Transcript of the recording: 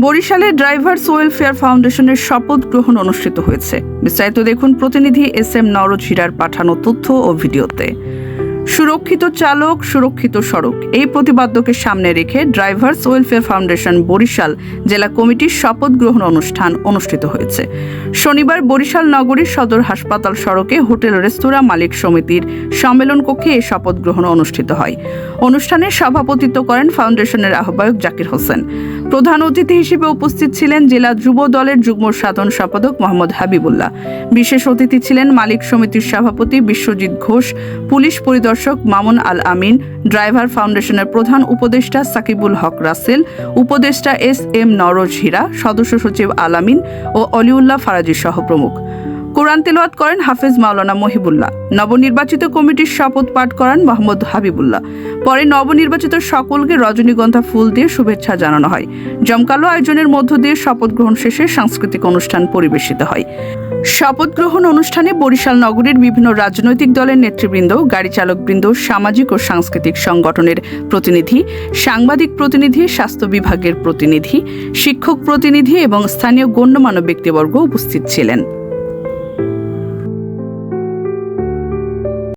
বরিশালে drivers welfare ফাউন্ডেশনের শপথ গ্রহণ অনুষ্ঠিত হয়েছে। বিস্তারিত দেখুন প্রতিনিধি এস এম নওরোজ হীরার পাঠানো তথ্য ও ভিডিওতে। সুরক্ষিত চালক, সুরক্ষিত সড়ক। এই প্রতিপাদ্যকে সামনে রেখে ড্রাইভার্স ওয়েলফেয়ার ফাউন্ডেশন বরিশাল জেলা কমিটির শপথ গ্রহণ অনুষ্ঠান অনুষ্ঠিত হয়েছে। শনিবার বরিশাল নগরীর সদর হাসপাতাল সড়কে হোটেল রেস্তোরাঁ মালিক সমিতির সম্মেলন কক্ষে এই শপথ গ্রহণ অনুষ্ঠিত হয়। অনুষ্ঠানে সভাপতিত্ব করেন ফাউন্ডেশনের আহ্বায়ক জাকির হোসেন। প্রধান অতিথি হিসেবে উপস্থিত ছিলেন জেলা যুব দলের যুগ্ম সাধারণ সম্পাদক মোহাম্মদ হাবিবুল্লাহ। বিশেষ অতিথি ছিলেন মালিক সমিতির সভাপতি বিশ্বজিৎ ঘোষ, পুলিশ পরিদর্শক মামুন আল আমিন, ড্রাইভার ফাউন্ডেশনের প্রধান উপদেষ্টা সাকিবুল হক রাসেল, উপদেষ্টা এস এম নরজ হীরা, সদস্য সচিব আলামিন ও অলিউল্লাহ ফারাজি সহ প্রমুখ। কোরআন তেলাওয়াত করেন হাফেজ মাওলানা মহিবুল্লাহ। নবনির্বাচিত কমিটির শপথ পাঠ করান মোহাম্মদ হাবিবুল্লাহ। পরে নবনির্বাচিত সকলকে রজনীগন্ধা ফুল দিয়ে শুভেচ্ছা জানানো হয়। জমকালো আয়োজনের মধ্য দিয়ে শপথ গ্রহণ শেষে সাংস্কৃতিক অনুষ্ঠান পরিবেশিত হয়। শপথ গ্রহণ অনুষ্ঠানে বরিশাল নগরীর বিভিন্ন রাজনৈতিক দলের নেতৃবৃন্দ, গাড়ি চালকবৃন্দ, সামাজিক ও সাংস্কৃতিক সংগঠনের প্রতিনিধি, সাংবাদিক প্রতিনিধি, স্বাস্থ্য বিভাগের প্রতিনিধি, শিক্ষক প্রতিনিধি এবং স্থানীয় গণ্যমান্য ব্যক্তিবর্গ উপস্থিত ছিলেন।